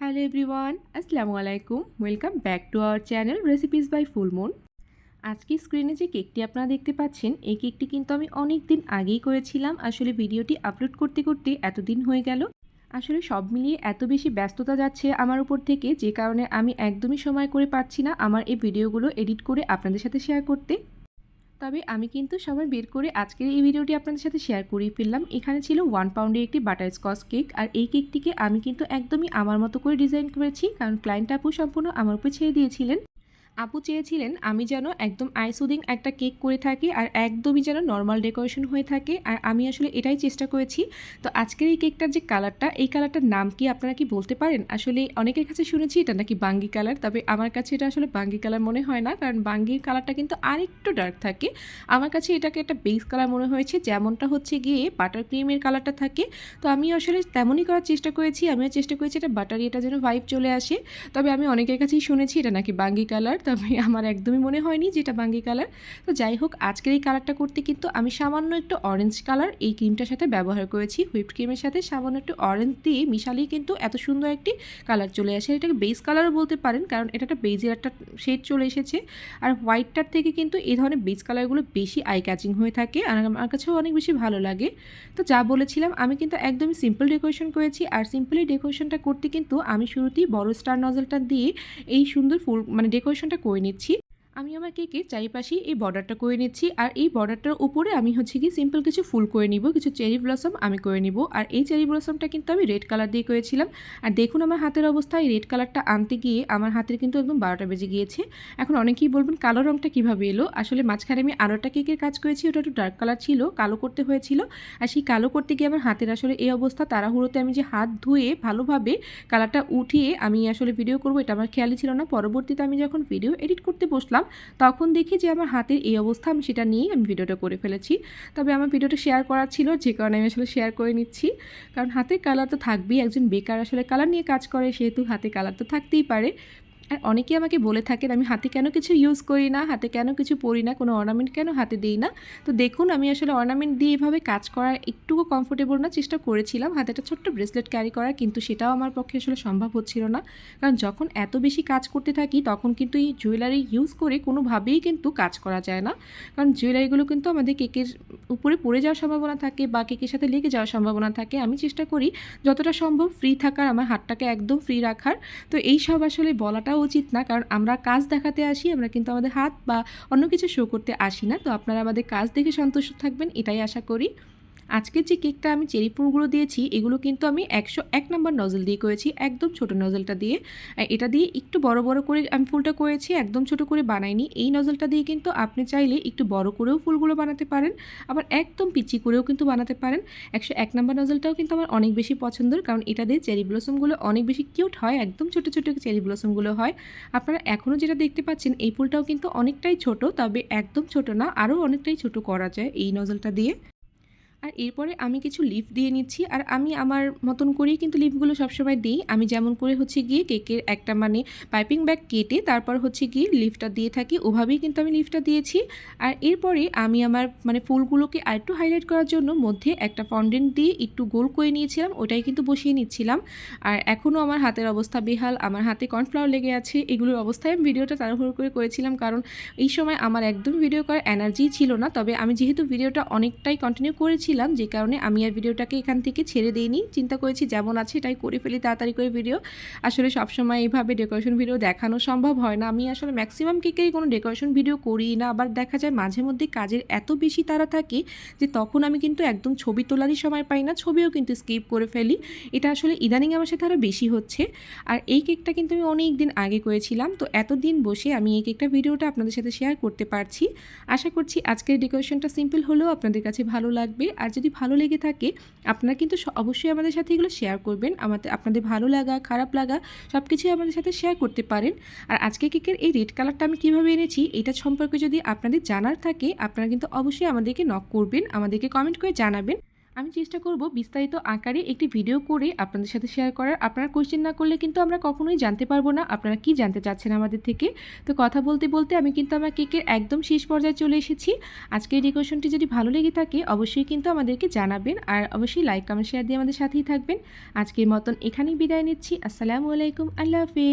Hello everyone, আসসালামু আলাইকুম। Welcome back to our channel recipes by fullmoon আজকে স্ক্রিনে যে কেকটি আপনারা দেখতে পাচ্ছেন, এই কেকটি কিন্তু আমি অনেক দিন আগেই করেছিলাম। আসলে ভিডিওটি আপলোড করতে করতে এতদিন হয়ে গেল। আসলে সব মিলিয়ে এত বেশি ব্যস্ততা যাচ্ছে আমার উপর থেকে, যে কারণে আমি একদমই সময় করে পারছি না আমার এই ভিডিওগুলো এডিট করে আপনাদের সাথে শেয়ার করতে। তবে আমি কিন্তু সময় বের করে আজকের এই ভিডিওটি আপনাদের সাথে শেয়ার করিয়ে ফেললাম। এখানে ছিল ওয়ান পাউন্ডের একটি বাটার স্কচ কেক আর এই কেকটিকে আমি কিন্তু একদমই আমার মতো করে ডিজাইন করেছি, কারণ ক্লায়েন্ট আপু সম্পূর্ণ আমার উপর ছেড়ে দিয়েছিলেন। আপু চেয়েছিলেন আমি যেন একদম আইসুদিং একটা কেক করে থাকি আর একদমই যেন নর্মাল ডেকোরেশন হয়ে থাকে আর আমি আসলে এটাই চেষ্টা করেছি। তো আজকের এই কেকটার যে কালারটা, এই কালারটার নাম কি আপনারা কি বলতে পারেন? আসলে অনেকের কাছে শুনেছি এটা নাকি বাঙ্গি কালার, তবে আমার কাছে এটা আসলে বাঙ্গি কালার মনে হয় না, কারণ বাঙ্গির কালারটা কিন্তু আরেকটু ডার্ক থাকে। আমার কাছে এটাকে একটা বেস কালার মনে হয়েছে, যেমনটা হচ্ছে গিয়ে বাটার ক্রিমের কালারটা থাকে। তো আমি আসলে তেমনই করার চেষ্টা করেছি, আমিও চেষ্টা করেছি এটা বাটারি এটা যেন ভাইব চলে আসে। তবে আমি অনেকের কাছেই শুনেছি এটা নাকি বাঙ্গি কালার তবে আমার একদমই মনে হয়নি যে এটা বাঙ্গি কালার তো যাই হোক, আজকের এই কালারটা করতে কিন্তু আমি সামান্য একটু অরেঞ্জ কালার এই ক্রিমটার সাথে ব্যবহার করেছি। হুইপড ক্রিমের সাথে সামান্য একটু অরেঞ্জ দিয়ে মিশালেই কিন্তু এত সুন্দর একটি কালার চলে আসে। এটাকে বেস কালারও বলতে পারেন, কারণ এটা একটা বেজের একটা শেড চলে এসেছে। আর হোয়াইটটার থেকে কিন্তু এই ধরনের বেস কালারগুলো বেশি আই ক্যাচিং হয়ে থাকে আর আমার কাছেও অনেক বেশি ভালো লাগে। তো যা বলেছিলাম, আমি কিন্তু একদমই সিম্পল ডেকোরেশন করেছি আর সিম্পলি ডেকোরেশনটা করতে কিন্তু আমি শুরুতেই বড় স্টার নজলটা দিয়ে এই সুন্দর ফুল মানে ডেকোরেশনটা করে নিচ্ছি। আমি আমার কেকের চারিপাশেই এই বর্ডারটা করে নিচ্ছি? আর এই বর্ডারটার উপরে আমি হচ্ছে কি সিম্পল কিছু ফুল করে নিব, কিছু চেরি ব্লসম আমি করে নিব। আর এই চেরি ব্লসমটা কিন্তু আমি রেড কালার দিয়ে করেছিলাম। আর দেখুন আমার হাতের অবস্থা, এই রেড কালারটা আনতে গিয়ে আমার হাতের কিন্তু একদম বারোটা বেজে গিয়েছে। এখন অনেকেই বলবেন, কালো রঙটা কীভাবে এলো? আসলে মাঝখানে আমি আরও একটা কেকের কাজ করেছি, ওটা একটু ডার্ক কালার ছিল, কালো করতে হয়েছিল। আর সেই কালো করতে গিয়ে আমার হাতের আসলে এই অবস্থা, তাড়াহুড়োতে আমি যে হাত ধুয়ে ভালোভাবে কালারটা উঠিয়ে আমি আসলে ভিডিও করব, এটা আমার খেয়ালই ছিল না। পরবর্তীতে আমি যখন ভিডিও এডিট করতে বসলাম তখন দেখি যে আমার হাতের এই অবস্থা, আমি সেটা নিয়েই আমি ভিডিওটা করে ফেলেছি। তবে আমার ভিডিওটা শেয়ার করার ছিল, যে কারণে আমি আসলে শেয়ার করে নিচ্ছি। কারণ হাতের কালার তো থাকবেই, একজন বেকার আসলে কালার নিয়ে কাজ করে, সেহেতু হাতে কালার তো থাকতেই পারে। আর অনেকেই আমাকে বলে থাকেন, আমি হাতে কেন কিছু ইউজ করি না? হাতে কেন কিছু পরি না? কোনো অর্নামেন্ট কেন হাতে দিই না? তো দেখুন, আমি আসলে অর্নামেন্ট দিয়ে এভাবে কাজ করার একটুকু কমফোর্টেবল না, চেষ্টা করেছিলাম। হাতে একটা ছোট্ট ব্রেসলেট ক্যারি করার, কিন্তু সেটাও আমার পক্ষে আসলে সম্ভব হচ্ছিল না। কারণ যখন এত বেশি কাজ করতে থাকি, তখন কিন্তু এই জুয়েলারি ইউজ করে কোনোভাবেই কিন্তু কাজ করা যায় না। কারণ জুয়েলারিগুলো কিন্তু আমাদের কেকের উপরে পড়ে যাওয়ার সম্ভাবনা থাকে বা কেকের সাথে লেগে যাওয়ার সম্ভাবনা থাকে। আমি চেষ্টা করি যতটা সম্ভব ফ্রি থাকার, আমার হাতটাকে একদম ফ্রি রাখার। তো এই সব আসলে বলাটাও উচিত না, কারণ আমরা কাজ দেখাতে আসি, আমরা কিন্তু আমাদের হাত বা অন্য কিছু শো করতে আসি না। তো আপনারা আমাদের কাজ দেখে সন্তুষ্ট থাকবেন, এটাই আশা করি। আজকের যে কেকটা আমি চেরি ফুলগুলো দিয়েছি, এগুলো কিন্তু আমি একশো এক নম্বর নজল দিয়ে করেছি, একদম ছোট নজলটা দিয়ে। এটা দিয়ে একটু বড় বড় করে আমি ফুলটা করেছি, একদম ছোট করে বানাইনি। এই নজলটা দিয়ে কিন্তু আপনি চাইলে একটু বড় করেও ফুলগুলো বানাতে পারেন, আবার একদম পিচি করেও কিন্তু বানাতে পারেন। একশো এক নম্বর নজলটাও কিন্তু আমার অনেক বেশি পছন্দের, কারণ এটা দিয়ে চেরি ব্লসমগুলো অনেক বেশি কিউট হয়, একদম ছোটো ছোটো চেরি ব্লসমগুলো হয়। আপনারা এখনও যেটা দেখতে পাচ্ছেন, এই ফুলটাও কিন্তু অনেকটাই ছোট, তবে একদম ছোট না, আরও অনেকটাই ছোট করা যায় এই নজলটা দিয়ে। আর এরপরে আমি কিছু লিফ দিয়ে নিচ্ছি আর আমি আমার মতন করেই কিন্তু লিফগুলো সবসময় দিই। আমি যেমন করে হচ্ছে গিয়ে কেকের একটা মানে পাইপিং ব্যাগ কেটে তারপর হচ্ছে গিয়ে লিফটা দিয়ে থাকি, ওভাবেই কিন্তু আমি লিফটা দিয়েছি। আর এরপরে আমি আমার মানে ফুলগুলোকে আরেকটু হাইলাইট করার জন্য মধ্যে একটা ফন্ডেন্ট দিয়ে একটু গোল করে নিয়েছিলাম, ওটাই কিন্তু বসিয়ে নিচ্ছিলাম। আর এখনও আমার হাতের অবস্থা বেহাল, আমার হাতে কর্নফ্লাওয়ার লেগে আছে, এগুলোর অবস্থায় আমি ভিডিওটা তাড়াহুড়ো করে করেছিলাম কারণ এই সময় আমার একদম ভিডিও করার এনার্জি ছিল না। তবে আমি যেহেতু ভিডিওটা অনেকটাই কন্টিনিউ করেছি ছিলাম যে কারণে আমি আর ভিডিওটাকে এখান থেকে ছেড়ে দিইনি। চিন্তা করেছি যেমন আছে এটাই করে ফেলি তাড়াতাড়ি করে ভিডিও আসলে সবসময় এইভাবে ডেকোরেশন ভিডিও দেখানো সম্ভব হয় না। আমি আসলে ম্যাক্সিমাম কেকেরই কোনো ডেকোরেশন ভিডিও করি না, আবার দেখা যায় মাঝে মধ্যে কাজের এত বেশি তারা থাকে যে তখন আমি কিন্তু একদম ছবি তোলারই সময় পাই না, ছবিও কিন্তু স্কিপ করে ফেলি। এটা আসলে ইদানিং আমার সাথে আরও বেশি হচ্ছে। আর এই কেকটা কিন্তু আমি অনেক দিন আগে করেছিলাম। তো এতদিন বসে আমি এই কেকটা ভিডিওটা আপনাদের সাথে শেয়ার করতে পারছি। আশা করছি আজকের ডেকোরেশনটা সিম্পল হলেও আপনাদের কাছে ভালো লাগবে। আর যদি ভালো লেগে থাকে, আপনারা কিন্তু অবশ্যই আমাদের সাথে এগুলো শেয়ার করবেন। আমাদের আপনাদের ভালো লাগা, খারাপ লাগা সব কিছুই আমাদের সাথে শেয়ার করতে পারেন। আর আজকে কেকের এই রেড কালারটা আমি কীভাবে এনেছি, এটা সম্পর্কে যদি আপনাদের জানার থাকে, আপনারা কিন্তু অবশ্যই আমাদেরকে নক করবেন, আমাদেরকে কমেন্ট করে জানাবেন। আমি চেষ্টা করব বিস্তারিত আকারে একটি ভিডিও করে আপনাদের সাথে শেয়ার করার। আপনারা কোয়েশ্চেন না করলে কিন্তু আমরা কখনোই জানতে পারব না। আপনারা কি জানতে চাচ্ছেন আমাদের থেকে? তো কথা বলতে বলতে আমি কিন্তু আমার কেকের একদম শেষ পর্যায়ে চলে এসেছি। আজকের ডেকোরেশনটি যদি ভালো লেগে থাকে, অবশ্যই কিন্তু আমাদেরকে জানাবেন আর অবশ্যই লাইক কমেন্ট শেয়ার দিয়ে আমাদের সাথেই থাকবেন। আজকের মতন এখানেই বিদায় নিচ্ছি। আসসালামু আলাইকুম। আল্লাহ হাফিজ।